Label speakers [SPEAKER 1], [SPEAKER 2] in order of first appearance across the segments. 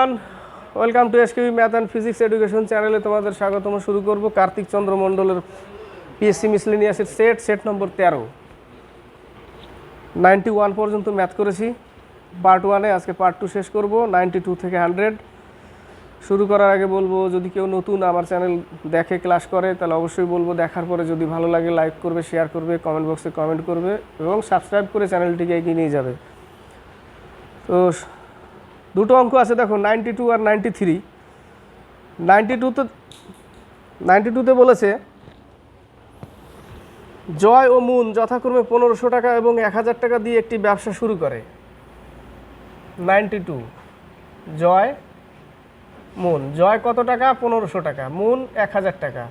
[SPEAKER 1] Everyone, welcome to S SKB math and physics education চ্যানেলে তোমাদের স্বাগতম। শুরু করব কার্তিক চন্দ্র মণ্ডলের পিএসসি মিসলিনিয়াসের সেট সেট নম্বর তেরো। নাইনটি ওয়ান পর্যন্ত ম্যাথ করেছি। পার্ট ওয়ানে আজকে পার্ট টু শেষ করব নাইনটি টু থেকে হান্ড্রেড শুরু করার আগে বলব, যদি কেউ নতুন আমার চ্যানেল দেখে ক্লাস করে, তাহলে অবশ্যই বলব দেখার পরে যদি ভালো লাগে লাইক করবে শেয়ার করবে কমেন্ট বক্সে কমেন্ট করবে এবং সাবস্ক্রাইব করে চ্যানেলটিকে এগিয়ে নিয়ে যাবে। তো দুটো অঙ্ক আছে, দেখো নাইনটি টু আর নাইনটি থ্রি নাইনটি টুতে নাইনটি টুতে বলেছে, জয় ও মুন যথাক্রমে পনেরোশো টাকা এবং এক হাজার টাকা দিয়ে একটি ব্যবসা শুরু করে। Ninety two Joy moon Joy কত টাকা? পনেরোশো টাকা। মুন এক হাজার টাকা।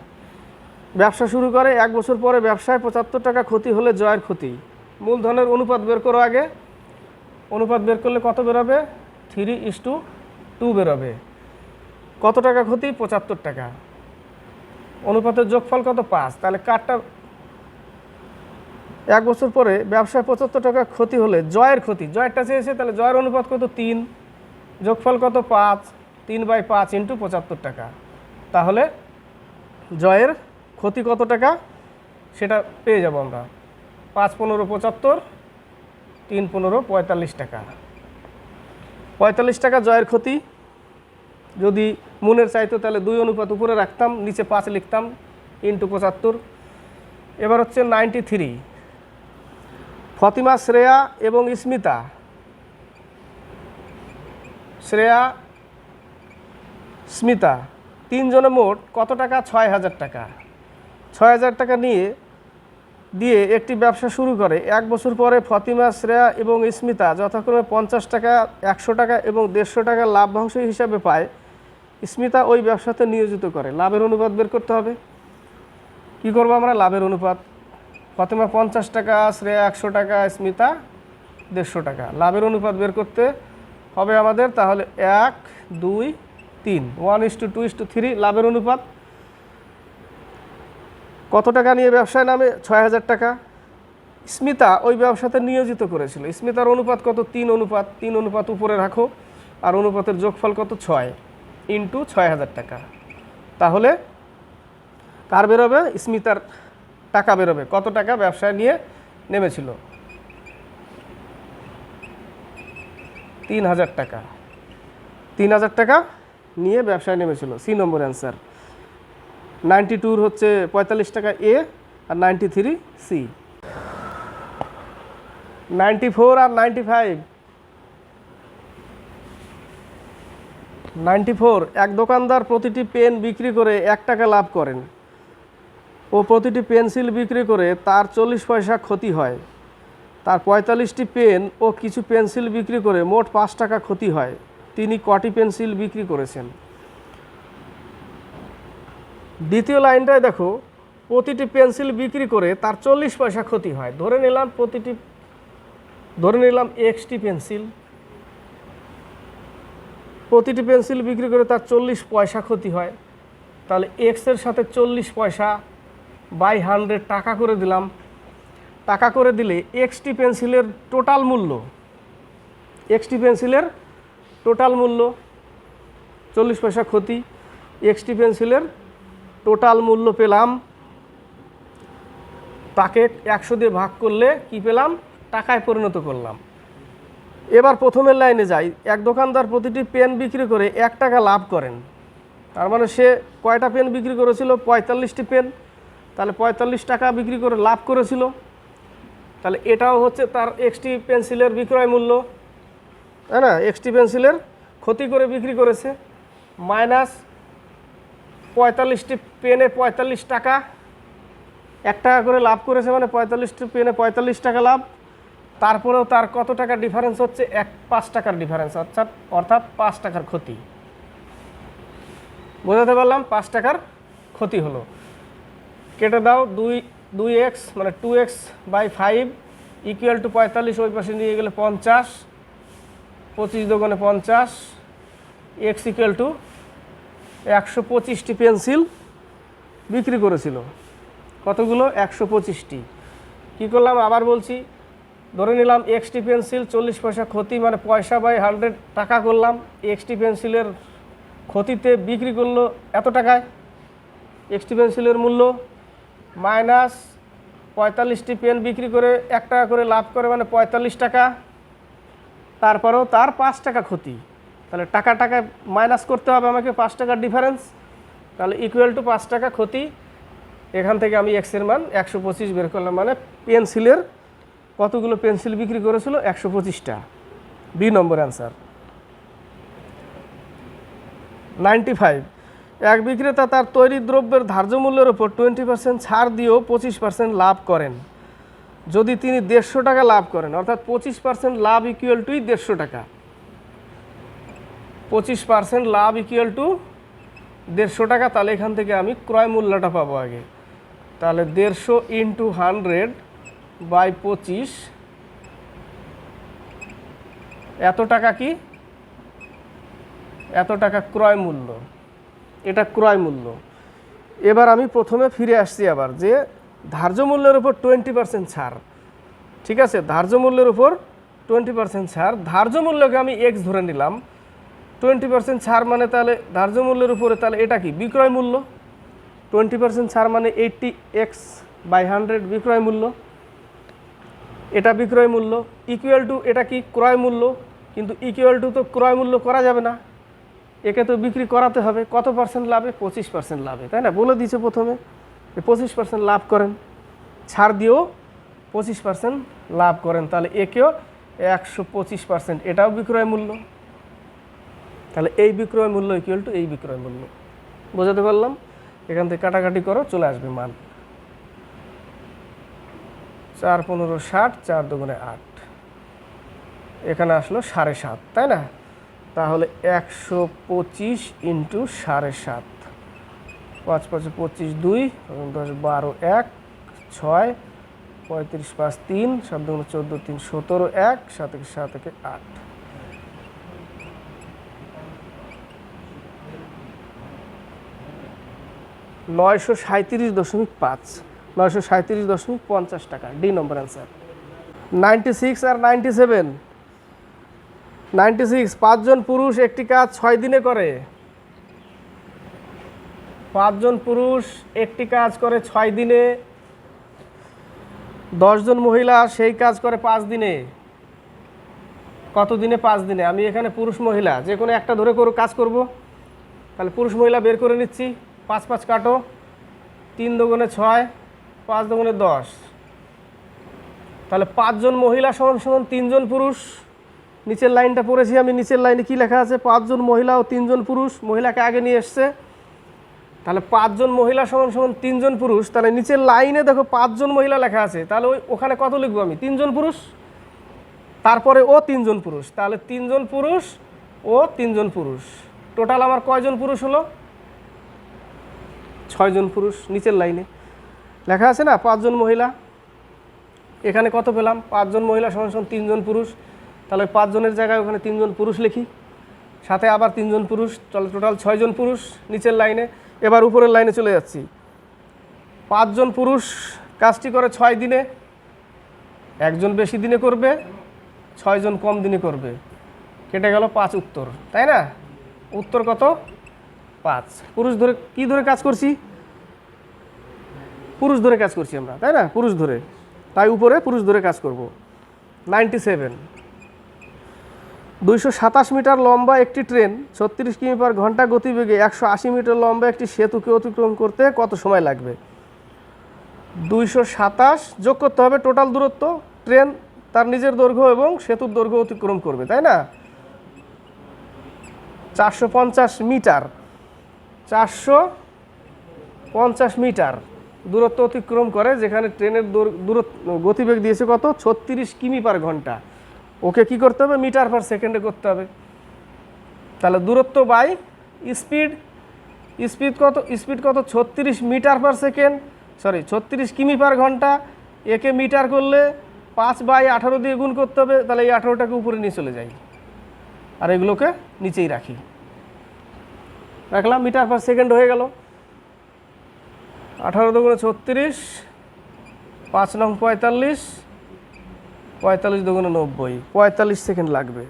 [SPEAKER 1] ব্যবসা শুরু করে, এক বছর পরে ব্যবসায় পঁচাত্তর টাকা ক্ষতি হলে জয়ের ক্ষতি। মূলধনের অনুপাত বের করো আগে। অনুপাত বের করলে কত বেরোবে? থ্রি ইস টু টু বেরোবে। কত টাকা ক্ষতি? পঁচাত্তর টাকা। অনুপাতের যোগফল কত? পাঁচ। তাহলে কারটা এক বছর পরে ব্যবসায় পঁচাত্তর টাকা ক্ষতি হলে জয়ের ক্ষতি। জয়েরটা চেয়েছে, তাহলে জয়ের অনুপাত কত? তিন। যোগফল কত? পাঁচ। তিন বাই পাঁচ ইন্টু পঁচাত্তর টাকা। তাহলে জয়ের ক্ষতি কত টাকা? সেটা পেয়ে যাব আমরা। পাঁচ পনেরো পঁচাত্তর, তিন পনেরো পঁয়তাল্লিশ টাকা। পঁয়তাল্লিশ টাকা জয়ের ক্ষতি। যদি মনের চাইতো তাহলে দুই অনুপাত উপরে রাখতাম, নিচে পাঁচ লিখতাম, ইন্টু পঁচাত্তর। এবার হচ্ছে নাইনটি থ্রি। ফতিমা, শ্রেয়া এবং স্মিতা। শ্রেয়া, স্মিতা। তিনজনে মোট কত টাকা? ছয় হাজার টাকা। ছয় হাজার টাকা নিয়ে দিয়ে একটি ব্যবসা শুরু করে। এক বছর পরে ফতিমা, শ্রেয়া এবং স্মিতা যথাক্রমে পঞ্চাশ টাকা, একশো টাকা এবং দেড়শো টাকা লাভ্যাংশ হিসাবে পায়। স্মিতা ওই ব্যবসাতে নিয়োজিত করে। লাভের অনুপাত বের করতে হবে। কি করব আমরা? লাভের অনুপাত। ফতিমা পঞ্চাশ টাকা, শ্রেয়া একশো টাকা, স্মিতা দেড়শো টাকা। লাভের অনুপাত বের করতে হবে আমাদের তাহলে এক, দুই, তিন। One is to two is to three, লাভের অনুপাত। কত টাকা নিয়ে ব্যবসায় নামে? ছয় হাজার টাকা। স্মিতা ওই ব্যবসাতে নিয়োজিত করেছিল। স্মিতার অনুপাত কত? তিন অনুপাত। তিন অনুপাত উপরে রাখো। আর অনুপাতের যোগফল কত? ছয় ইন্টু ছয় হাজার টাকা। তাহলে কার বেরোবে? স্মিতার টাকা বেরোবে। কত টাকা ব্যবসায় নিয়ে নেমেছিল? তিন হাজার টাকা। তিন হাজার টাকা নিয়ে ব্যবসায় নেমেছিল। C number answer. নাইনটি টুর হচ্ছে পঁয়তাল্লিশ টাকা A R ninety three C. Ninety four R ninety five. Ninety four, এক দোকানদার প্রতিটি পেন বিক্রি করে এক টাকা লাভ করেন। ও প্রতিটি পেন্সিল বিক্রি করে তার চল্লিশ পয়সা ক্ষতি হয়। তার পঁয়তাল্লিশটি পেন ও কিছু পেন্সিল বিক্রি করে মোট পাঁচ টাকা ক্ষতি হয়। তিনি কটি পেন্সিল বিক্রি করেছেন? দ্বিতীয় লাইনটায় দেখো, প্রতিটি পেন্সিল বিক্রি করে তার চল্লিশ পয়সা ক্ষতি হয়। ধরে নিলাম প্রতিটি, ধরে নিলাম এক্সটি পেন্সিল। প্রতিটি পেন্সিল বিক্রি করে তার চল্লিশ পয়সা ক্ষতি হয়। তাহলে এক্সের সাথে চল্লিশ পয়সা বাই হান্ড্রেড টাকা করে দিলাম। টাকা করে দিলে এক্সটি পেন্সিলের টোটাল মূল্য, এক্সটি পেন্সিলের টোটাল মূল্য, চল্লিশ পয়সা ক্ষতি, এক্সটি পেন্সিলের টোটাল মূল্য পেলাম তাকে একশো দিয়ে ভাগ করলে কি পেলাম? টাকায় পরিণত করলাম। এবার প্রথমের লাইনে যাই। এক দোকানদার প্রতিটি পেন বিক্রি করে এক টাকা লাভ করেন। তার মানে সে কয়টা পেন বিক্রি করেছিল? পঁয়তাল্লিশটি পেন। তাহলে পঁয়তাল্লিশ টাকা বিক্রি করে লাভ করেছিল। তাহলে এটাও হচ্ছে তার এক্সটি পেন্সিলের বিক্রয় মূল্য। তাই না? এক্সটি পেন্সিলের ক্ষতি করে বিক্রি করেছে। মাইনাস পঁয়তাল্লিশটি পেনে পঁয়তাল্লিশ টাকা। এক টাকা করে লাভ করেছে মানে পঁয়তাল্লিশটি পেনে পঁয়তাল্লিশ টাকা লাভ। তারপরেও তার কত টাকা ডিফারেন্স হচ্ছে? এক পাঁচ টাকার ডিফারেন্স অর্থাৎ অর্থাৎ পাঁচ টাকার ক্ষতি। বোঝাতে পারলাম? পাঁচ টাকার ক্ষতি হলো। কেটে দাও, দুই দুই এক্স মানে two x by five equal to পঁয়তাল্লিশ, ওই পাশে নিয়ে গেলে পঞ্চাশ, পঁচিশ দোকানে পঞ্চাশ এক্স ইকুয়াল টু একশো পঁচিশটি পেন্সিল বিক্রি করেছিল। কতগুলো? একশো পঁচিশটি। কী করলাম? আবার বলছি, ধরে নিলাম এক্সটি পেন্সিল চল্লিশ পয়সা ক্ষতি মানে পয়সা বাই হান্ড্রেড টাকা করলাম। এক্সটি পেন্সিলের ক্ষতিতে বিক্রি করল এত টাকায়? এক্সটি পেন্সিলের মূল্য মাইনাস পঁয়তাল্লিশটি পেন বিক্রি করে এক টাকা করে লাভ করে মানে পঁয়তাল্লিশ টাকা। তারপরেও তার পাঁচ টাকা ক্ষতি। তাহলে টাকা টাকায় মাইনাস করতে হবে আমাকে পাঁচ টাকার ডিফারেন্স তাহলে ইকুয়াল টু পাঁচ টাকা ক্ষতি। এখান থেকে আমি এক্সের মান একশো পঁচিশ বের করলাম। মানে পেন্সিলের কতগুলো পেন্সিল বিক্রি করেছিল? একশো পঁচিশটা। B number answer ninety five এক বিক্রেতা তার তৈরি দ্রব্যের ধার্য মূল্যের উপর টোয়েন্টি পার্সেন্ট ছাড় দিয়েও পঁচিশ পার্সেন্ট লাভ করেন। যদি তিনি দেড়শো টাকা লাভ করেন, অর্থাৎ পঁচিশ পার্সেন্ট লাভ ইকুয়াল টুই দেড়শো টাকা। পঁচিশ পার্সেন্ট লাভ ইকুয়াল টু দেড়শো টাকা, তাহলে এখান থেকে আমি ক্রয় মূল্যটা পাবো আগে। তাহলে দেড়শো ইন্টু হান্ড্রেড বাই পঁচিশ, এত টাকা কি? এত টাকা ক্রয় মূল্য। এটা ক্রয় মূল্য। এবার আমি প্রথমে ফিরে আসছি আবার, যে ধার্য মূল্যের উপর টোয়েন্টি পার্সেন্ট ছাড়। ঠিক আছে? ধার্য মূল্যের উপর টোয়েন্টি পার্সেন্ট ছাড়। ধার্য মূল্যকে আমি এক্স ধরে নিলাম। টোয়েন্টি পার্সেন্ট ছাড় মানে তাহলে ধার্য মূল্যের উপরে তাহলে এটা কি? বিক্রয় মূল্য। টোয়েন্টি পার্সেন্ট ছাড় মানে এইটটি এক্স বাই হান্ড্রেড বিক্রয় মূল্য। এটা বিক্রয় মূল্য। ইকুয়াল টু এটা কি? ক্রয় মূল্য। কিন্তু ইকুয়াল টু তো ক্রয় মূল্য করা যাবে না। একে তো বিক্রি করাতে হবে। কত পার্সেন্ট লাভে? পঁচিশ পার্সেন্ট লাভে। তাই না? বলে দিয়েছে প্রথমে যে পঁচিশ পার্সেন্ট লাভ করেন। ছাড় দিয়েও পঁচিশ পার্সেন্ট লাভ করেন। তাহলে একেও একশো পঁচিশ পার্সেন্ট। এটাও বিক্রয় মূল্য। তাহলে এই বিক্রয় মূল্য ইকুয়াল টু এই বিক্রয় মূল্য। বোঝাতে পারলাম? এখান থেকে কাটাকাটি করো, চলে আসবে মান। চার পনেরো ষাট, চার দুগুণে আট। এখানে আসলো সাড়ে সাত, তাই না? তাহলে একশো পঁচিশ ইন্টু সাড়ে সাত। পাঁচ পাঁচ পঁচিশ দুই দশ বারো এক, ছয়, পঁয়ত্রিশ পাঁচ তিন, সাত দুগুণে চোদ্দ তিন, সতেরো এক, সাত সাত আট। নয়শো সাঁত্রিশ দশমিক পাঁচ, নয়শো সাঁত্রিশ দশমিক পঞ্চাশ টাকা, D number answer. Ninety six আর নাইনটি সেভেন, নাইনটি সিক্স, পাঁচজন পুরুষ, একটি কাজ ছয় দিনে করে। পাঁচজন পুরুষ, একটি কাজ করে ছয় দিনে। দশজন মহিলা, সেই কাজ করে পাঁচ দিনে। কত দিনে? পাঁচ দিনে। আমি এখানে পুরুষ মহিলা, যে কোনো একটা ধরে করো কাজ করব। তাহলে পুরুষ মহিলা বের করে নিচ্ছি। পাঁচ পাঁচ কাটো, তিন দুগুণে ছয়, পাঁচ দুগুণে দশ। তাহলে পাঁচজন মহিলা সমান সমান তিনজন পুরুষ। নিচের লাইনটা পড়েছি আমি, নিচের লাইনে কি লেখা আছে? পাঁচজন মহিলা ও তিনজন পুরুষ। মহিলাকে আগে নিয়ে এসছে। তাহলে পাঁচজন মহিলা সমান সমান তিনজন পুরুষ। তাহলে নিচের লাইনে দেখো পাঁচজন মহিলা লেখা আছে। তাহলে ওই ওখানে কত লিখব আমি? তিনজন পুরুষ। তারপরে ও তিনজন পুরুষ। তাহলে তিনজন পুরুষ ও তিনজন পুরুষ। টোটাল আমার কয়জন পুরুষ হলো? ছয়জন পুরুষ নিচের লাইনে। লেখা আছে না, পাঁচজন মহিলা। এখানে কত পেলাম? পাঁচজন মহিলা সমান সমান তিনজন পুরুষ। তাহলে পাঁচজনের জায়গায় ওখানে তিনজন পুরুষ লিখি। সাথে আবার তিনজন পুরুষ টোটাল ছয়জন পুরুষ নিচের লাইনে। এবার উপরের লাইনে চলে যাচ্ছি। পাঁচজন পুরুষ কাজটি করে ছয় দিনে। একজন বেশি দিনে করবে, ছয়জন কম দিনে করবে। কেটে গেল পাঁচ উত্তর, তাই না? উত্তর কত? পাঁচ। পুরুষ ধরে কি ধরে কাজ করছি? পুরুষ ধরে কাজ করছি আমরা, তাই না? পুরুষ ধরে। তাই উপরে পুরুষ ধরে কাজ করব। Ninety seven. দুইশো সাতাশ মিটার লম্বা একটি ট্রেন, ছত্রিশ কিমি পার ঘণ্টা গতিবেগে একশো আশি মিটার লম্বা একটি সেতুকে অতিক্রম করতে কত সময় লাগবে? দুইশো সাতাশ যোগ করতে হবে টোটাল দূরত্ব। ট্রেন তার নিজের দৈর্ঘ্য এবং সেতুর দৈর্ঘ্য অতিক্রম করবে, তাই না? চারশো পঞ্চাশ মিটার। চারশো পঞ্চাশ মিটার দূরত্ব অতিক্রম করে, যেখানে ট্রেনের দূরত্ব, গতিবেগ দিয়েছে কত? ছত্রিশ কিমি পার ঘণ্টা। ওকে কি করতে হবে? মিটার পার সেকেন্ডে করতে হবে। তাহলে দূরত্ব বাই স্পিড। স্পিড কত? স্পিড কত? ছত্রিশ মিটার পার সেকেন্ড। সরি, ছত্রিশ কিমি পার ঘণ্টা। একে মিটার করলে পাঁচ বাই আঠারো দিয়ে গুণ করতে হবে। তাহলে এই আঠারোটাকে উপরে নিয়ে চলে যাই। আর এগুলোকে নিচেই রাখি। রাখলাম, মিটার পার সেকেন্ড হয়ে গেল। আঠারো দুগুণে ছত্রিশ, পাঁচ নং পঁয়তাল্লিশ পঁয়তাল্লিশ দুগুণে নব্বই, পঁয়তাল্লিশ সেকেন্ড লাগবে।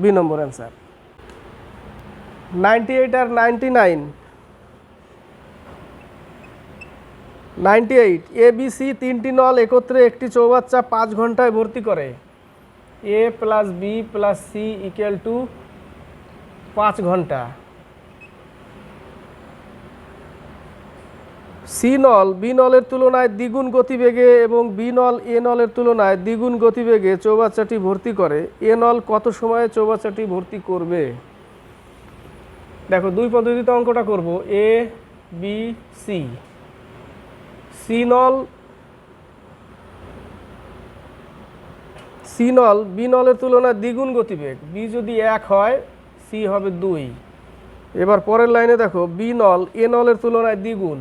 [SPEAKER 1] B number answer ninety eight R ninety nine ninety eight A B C তিনটি নল একত্রে একটি চৌবাচ্চা পাঁচ ঘন্টায় ভর্তি করে। A plus B plus C equal to পাঁচ ঘণ্টা। সি নল, বি নলের তুলনায় দ্বিগুণ গতিবেগে এবং বি নল, এ নলের তুলনায় দ্বিগুণ গতিবেগে চৌবাচ্চাটি ভর্তি করে। এ নল কত সময়ে চৌবাচ্চাটি ভর্তি করবে? দেখো, দুই পদ্ধতিতে অঙ্কটা করব। A, B, C. সি নল সি নল, বি নলের তুলনায় দ্বিগুণ গতিবেগ। বি যদি এক হয়, সি হবে দুই। এবার পরের লাইনে দেখো, বি নল, এ নলের তুলনায় দ্বিগুণ।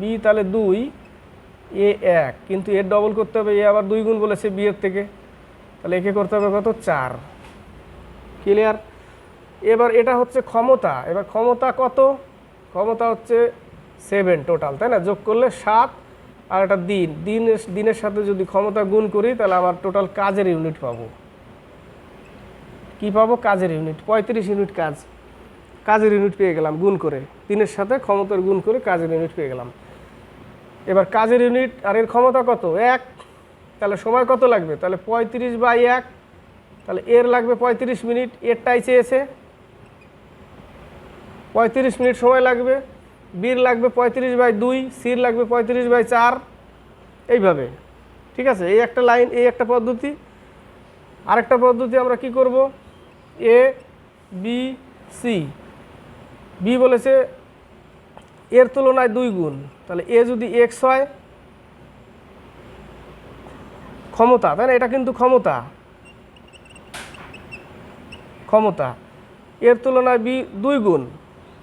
[SPEAKER 1] বি তাহলে দুই এ এক। কিন্তু এর ডবল করতে হবে এ আবার দুই গুণ বলেছে বি এর থেকে। তাহলে একে করতে হবে কত? চার। ক্লিয়ার এবার এটা হচ্ছে ক্ষমতা। এবার ক্ষমতা কত? ক্ষমতা হচ্ছে সেভেন টোটাল তাই না? যোগ করলে সাত, আর একটা দিন। দিনের দিনের সাথে যদি ক্ষমতা গুণ করি, তাহলে আমার টোটাল কাজের ইউনিট পাবো। কি পাবো? কাজের ইউনিট পঁয়ত্রিশ ইউনিট কাজ। কাজের ইউনিট পেয়ে গেলাম, গুণ করে। দিনের সাথে ক্ষমতার গুণ করে কাজের ইউনিট পেয়ে গেলাম। এবার কাজের ইউনিট আর এর ক্ষমতা কত? এক। তাহলে সময় কত লাগবে? তাহলে পঁয়ত্রিশ বাই এক। তাহলে এর লাগবে পঁয়ত্রিশ মিনিট। এরটাই চেয়েছে। পঁয়ত্রিশ মিনিট সময় লাগবে। বির লাগবে পঁয়ত্রিশ বাই দুই। সির লাগবে পঁয়ত্রিশ বাই চার। এইভাবে। ঠিক আছে? এই একটা লাইন এই একটা পদ্ধতি। আরেকটা পদ্ধতি আমরা কি করব? এ বি সি বি বলেছে এর তুলনায় দুই গুণ। তাহলে এ যদি এক্স হয়, ক্ষমতা, তাই না? এটা কিন্তু ক্ষমতা। ক্ষমতা। এর তুলনায় বি দুই গুণ।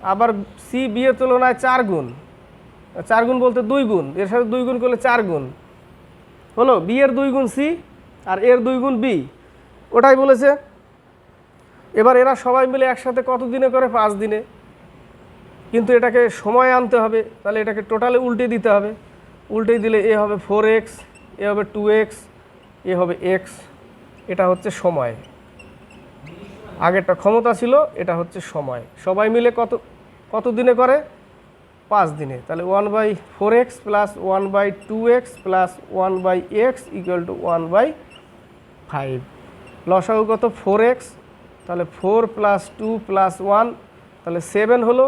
[SPEAKER 1] আবার সি বি এর তুলনায় চার গুণ। চার গুণ বলতে দুই গুণ। এর সাথে দুই গুণ করলে চার গুণ। হলো বি এর দুই গুণ সি আর এর দুই গুণ বি ওটাই বলেছে। এবার এরা সবাই মিলে একসাথে কত দিনে করে? পাঁচ দিনে। কিন্তু এটাকে সময় আনতে হবে, তাহলে এটাকে টোটালে উল্টে দিতে হবে। উল্টে দিলে এ হবে ফোর এক্স এ হবে টু এক্স এ হবে এক্স এটা হচ্ছে সময়। আগেরটা ক্ষমতা ছিল, এটা হচ্ছে সময়। সবাই মিলে কত কত দিনে করে? পাঁচ দিনে। তাহলে one by four x plus one by two x plus one by x equal to one by five লসাগু কত? ফোর এক্স তাহলে four plus two plus one তাহলে সেভেন হলো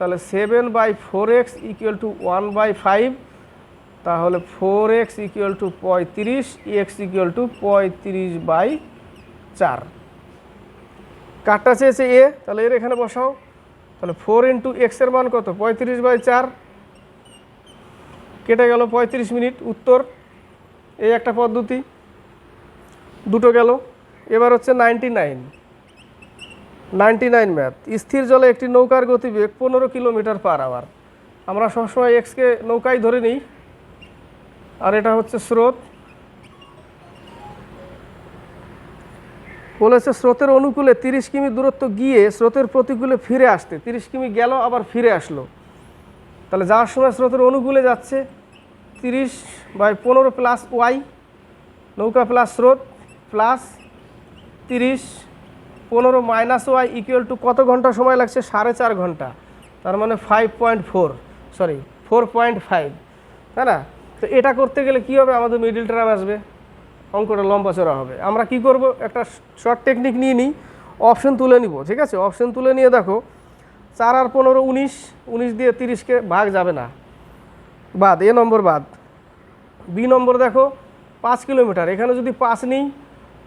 [SPEAKER 1] তাহলে seven by four x equal to one by five তাহলে four x equal to পঁয়ত্রিশ x equal to পঁয়ত্রিশ by চার। কাঠটা চেয়েছে এ তাহলে এর এখানে বসাও। তাহলে ফোর ইন্টু এক্সের মান কত? পঁয়ত্রিশ বাই চার। কেটে গেল পঁয়ত্রিশ মিনিট, উত্তর। এই একটা পদ্ধতি। দুটো গেল। এবার হচ্ছে ninety nine ninety nine math স্থির জলে একটি নৌকার গতিবেগ পনেরো কিলোমিটার পার আওয়ার। আমরা সবসময় এক্সকে নৌকাই ধরে নিই। আর এটা হচ্ছে স্রোত। বলেছে স্রোতের অনুকূলে তিরিশ কিমি দূরত্ব গিয়ে স্রোতের প্রতিকূলে ফিরে আসতে। তিরিশ কিমি গেল, আবার ফিরে আসলো। তাহলে যাওয়ার সময় স্রোতের অনুকূলে যাচ্ছে। তিরিশ বাই পনেরো প্লাস ওয়াই নৌকা প্লাস স্রোত প্লাস তিরিশ পনেরো মাইনাস ওয়াই ইকুয়াল টু কত ঘণ্টা সময় লাগছে? সাড়ে চার ঘণ্টা। তার মানে five point four sorry four point five তাই না? তো এটা করতে গেলে কী হবে? আমাদের মিডিল টার্ম আসবে। অঙ্কটা লম্বা চড়া হবে। আমরা কি করব? একটা শর্ট টেকনিক নিয়ে নিই। অপশন তুলে নিব, ঠিক আছে? অপশন তুলে নিয়ে দেখো, চার আর পনেরো উনিশ উনিশ দিয়ে তিরিশকে ভাগ যাবে না। বাদ, এ নম্বর বাদ। বি নম্বর দেখো, পাঁচ কিলোমিটার। এখানে যদি পাঁচ নিই,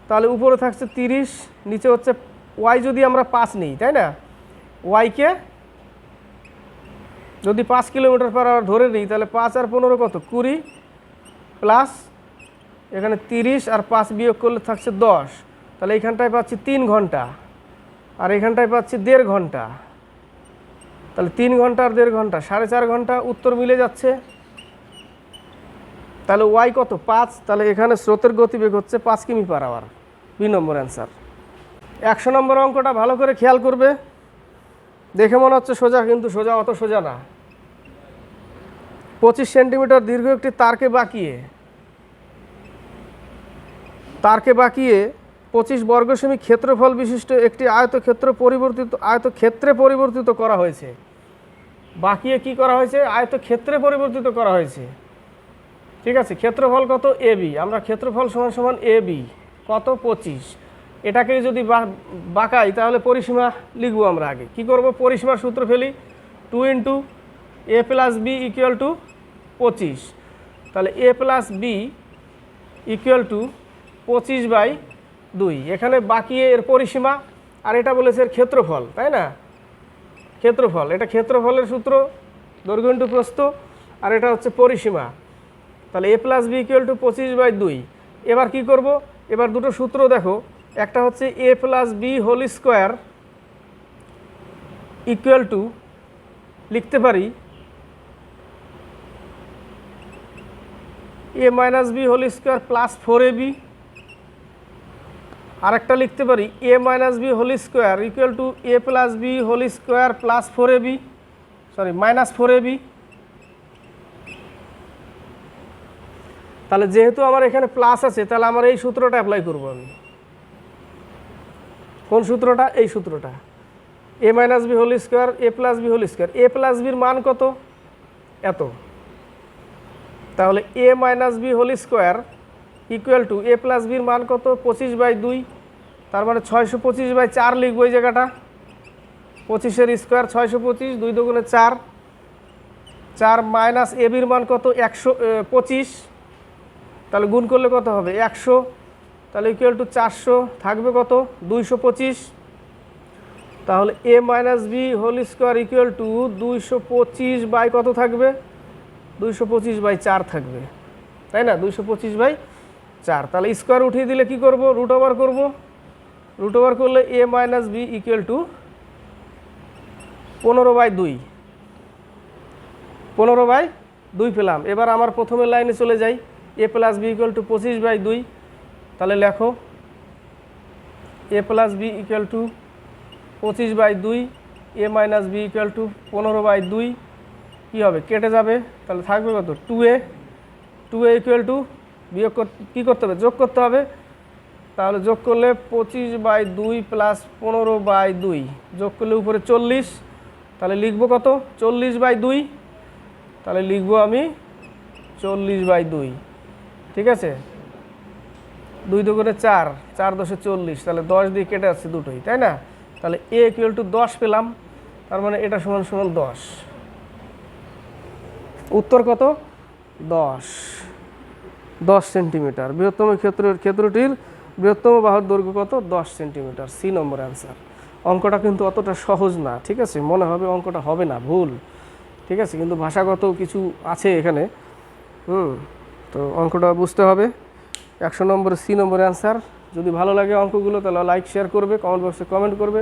[SPEAKER 1] তাহলে উপরে থাকছে তিরিশ, নিচে হচ্ছে ওয়াই যদি আমরা পাঁচ নিই, তাই না? ওয়াইকে যদি পাঁচ কিলোমিটার পার আওয়ার ধরে নিই, তাহলে পাঁচ আর পনেরো কত? কুড়ি প্লাস এখানে তিরিশ আর পাঁচ বিয়োগ করলে থাকছে দশ। তাহলে এইখানটায় পাচ্ছি তিন ঘণ্টা আর এখানটায় পাচ্ছি দেড় ঘণ্টা। তাহলে তিন ঘণ্টা আর দেড় ঘণ্টা, সাড়ে চার ঘণ্টা উত্তর মিলে যাচ্ছে। তাহলে ওয়াই কত? পাঁচ। তাহলে এখানে স্রোতের গতিবেগ হচ্ছে পাঁচ কিমি per hour B number answer একশো নম্বর অঙ্কটা ভালো করে খেয়াল করবে। দেখে মনে হচ্ছে সোজা, কিন্তু সোজা অত সোজা না। পঁচিশ সেন্টিমিটার দীর্ঘ একটি তারকে বাঁকিয়ে, তারকে বাকিয়ে পঁচিশ বর্গ সেমি ক্ষেত্রফল বিশিষ্ট একটি আয়তক্ষেত্র পরিবর্তিত, আয়তক্ষেত্রে পরিবর্তিত করা হয়েছে। বাকিয়ে কি করা হয়েছে? আয়তক্ষেত্রে পরিবর্তিত করা হয়েছে। ঠিক আছে? ক্ষেত্রফল কত? A B. আমরা ক্ষেত্রফল সমান সমান এ বি। কত? পঁচিশ। এটাকে যদি বাঁকাই, তাহলে পরিসীমা লিখব আমরা আগে। কি করব? পরিসীমার সূত্র ফেলি। Two into A plus B equal to পঁচিশ। তাহলে A plus B equal to পঁচিশ বাই দুই। এখানে বাকি এর পরিসীমা, আর এটা বলেছে এর ক্ষেত্রফল, তাই না? ক্ষেত্রফল। এটা ক্ষেত্রফলের সূত্র দৈর্ঘ্য ইন্টু প্রস্থ, আর এটা হচ্ছে পরিসীমা। তাহলে A plus B equal to পঁচিশ বাই দুই। এবার কি করব? এবার দুটো সূত্র দেখো। একটা হচ্ছে A plus B whole square equal to লিখতে পারি A minus B whole square plus four A B আরেকটা লিখতে পারি A minus B whole square equal to A plus B whole square plus four A B sorry minus four A B তাহলে যেহেতু আমার এখানে plus আছে, তাহলে আমার এই সূত্রটা অ্যাপ্লাই করব আমি। কোন সূত্রটা? এই সূত্রটা। A minus B whole square A plus B whole square A plus বির মান কত? এত। তাহলে A minus B whole square equal to A plus বির মান কত? পঁচিশ বাই দুই। তার মানে ছয়শো পঁচিশ বাই চার লিখব এই জায়গাটা। পঁচিশের স্কোয়ার ছয়শো পঁচিশ, দুই দুগুণে চার। চার মাইনাস এ বির মান কত? একশো পঁচিশ। তাহলে গুণ করলে কত হবে? একশো। তাহলে ইকুয়াল টু চারশো থাকবে কত? দুইশো পঁচিশ। তাহলে A minus B whole square equal to দুইশো পঁচিশ বাই কত থাকবে? দুইশো পঁচিশ বাই চার থাকবে। তাই না? দুইশো পঁচিশ বাই চার। তাহলে স্কোয়ার উঠিয়ে দিলে কি করব? রুট ওভার করব। রুট ওভার করলে A minus B equal to পনেরো বাই দুই। পনেরো বাই দুই পেলাম। এবার আমার প্রথমের লাইনে চলে যাই। A plus B equal to পঁচিশ বাই দুই। তাহলে লেখো A plus B equal to পঁচিশ বাই দুই A minus B equal to পনেরো বাই দুই, কী হবে? কেটে যাবে। তাহলে থাকবে কত? Two A two A equal to বিয়োগ কী করতে হবে? যোগ করতে হবে। তাহলে যোগ করলে পঁচিশ বাই দুই প্লাস পনেরো বাই দুই, যোগ করলে উপরে চল্লিশ। তাহলে লিখব কত? চল্লিশ বাই দুই। তাহলে লিখব আমি চল্লিশ বাই দুই। ঠিক আছে? দুই দুগুণে চার চার দশে চল্লিশ, তাহলে দশ দিয়ে কেটে যাচ্ছে দুটোই, তাই না? তাহলে এ ইকুয়াল টু দশ পেলাম, তার মানে এটা সমান সমান দশ। উত্তর কত? দশ। দশ সেন্টিমিটার। বৃহত্তম ক্ষেত্রের ক্ষেত্রটির বৃহত্তম বাহুর দৈর্ঘ্য কত? দশ সেন্টিমিটার। C number answer. অঙ্কটা কিন্তু অতটা সহজ না, ঠিক আছে? মনে হবে অঙ্কটা হবে না, ভুল, ঠিক আছে? কিন্তু ভাষাগত কিছু আছে এখানে, হুম, তো অঙ্কটা বুঝতে হবে। একশো নম্বর, সি নম্বর অ্যান্সার যদি ভালো লাগে অঙ্কগুলো, তাহলে লাইক শেয়ার করবে কমেন্ট বক্সে কমেন্ট করবে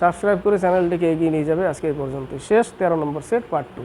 [SPEAKER 1] সাবস্ক্রাইব করে চ্যানেলটিকে এগিয়ে নিয়ে যাবে আজকে এই পর্যন্ত শেষ, তেরো নম্বর সেট পার্ট টু